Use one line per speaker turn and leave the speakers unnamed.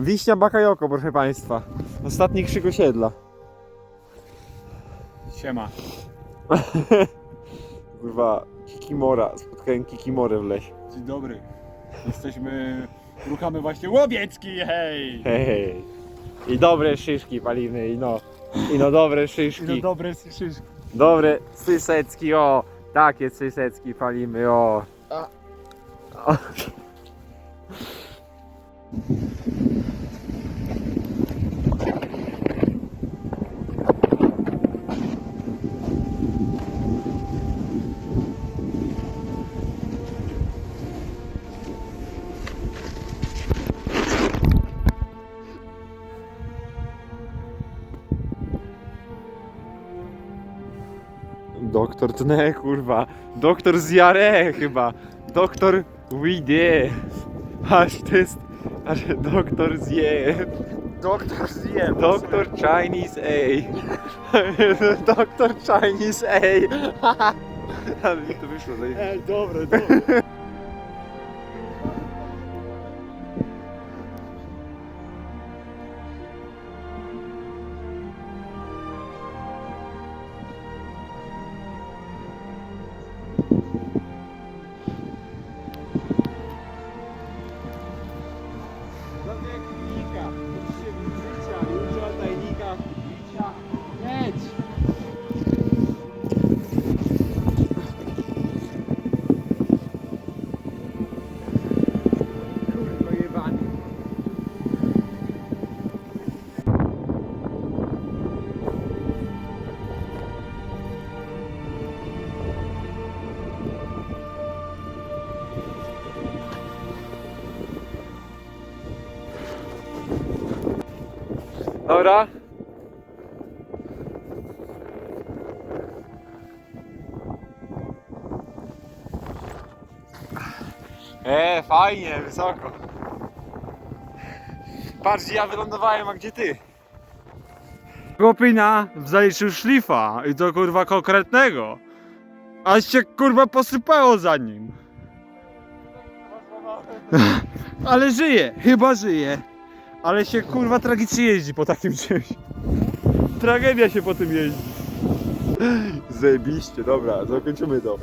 Wiśnia Bakajoko, proszę Państwa. Ostatni krzyk osiedla.
Siema.
Kurwa, Kikimora. Spotkałem Kikimorę w lesie.
Dzień dobry. Jesteśmy... Ruchamy właśnie Łowiecki, hej!
Hej, hej. I dobre szyszki palimy, i no. I no dobre
No
szyszki.
dobre słyszysz.
Dobre sysecki, o. Takie sysecki palimy, o.
A.
o. Doktor to nie, kurwa. Doktor z Jare chyba. Doktor Widy. Aż to jest... Aż doktor zje.
Doktor zjem.
Doktor Chinese A. Doktor Chinese A. Ale mi to wyszło, zajebiście.
Ej, dobre, dobre.
Dobra. E, fajnie, wysoko. Patrz, gdzie ja wylądowałem, a gdzie ty?
Chłopina zaliczył szlifa i to kurwa konkretnego. Aż się kurwa posypało za nim. Ale żyje, chyba żyje. Ale się kurwa tragicznie jeździ po takim czymś. Tragedia się po tym jeździ.
Zajebiście, dobra, zakończymy to.